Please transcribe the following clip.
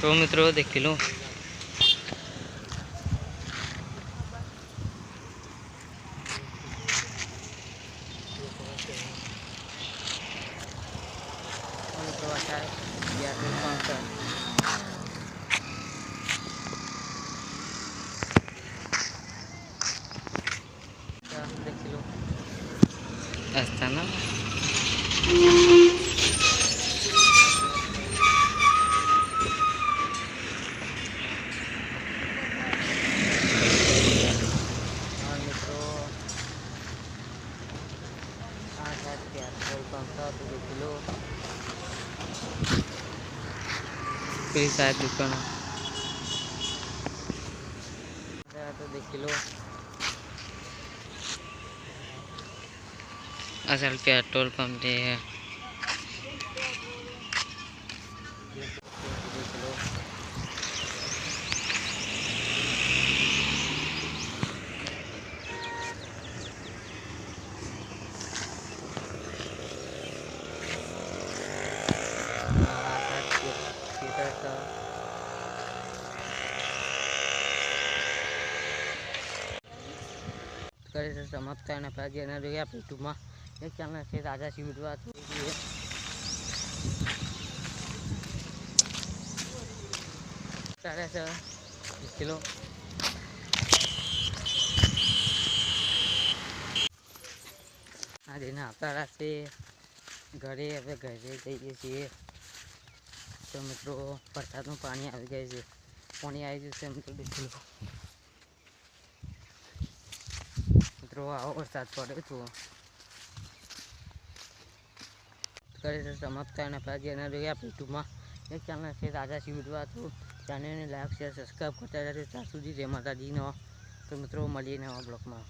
તો મિત્રો દેખી લો. મિત્રો અત્યારે ગેસનું ફંક્શન દેખી લો અસ્તાના और મિત્રો સાત પેટ્રોલ પંપ હતું જે પેલો પેલી સાહેબ દુકાન તો દેખી લો અસલ પેટ્રોલ પંપ જે કરે છે એના જોઈએ આપણે ટૂંકમાં એક ચેનલ છે રાજા શિવ વાત ચાલે છે કિલો. આજે આપતા રાતે ઘરે હવે ઘરે જઈએ છીએ. તો મિત્રો, વરસાદનું પાણી આવી જાય છે. પાણી આવી જશે મિત્રો દેખી લો મિત્રો આવો વરસાદ પડે તો. કરે સમાપ્ત અને જોઈએ આપણે એક ચેનલ છે રાજા સિંહ તો ચેનલને લાઈક શેર સબસ્ક્રાઈબ કરતા રહેજો ત્યાં સુધી જય તો મિત્રો, મળીએ નવા બ્લોગમાં.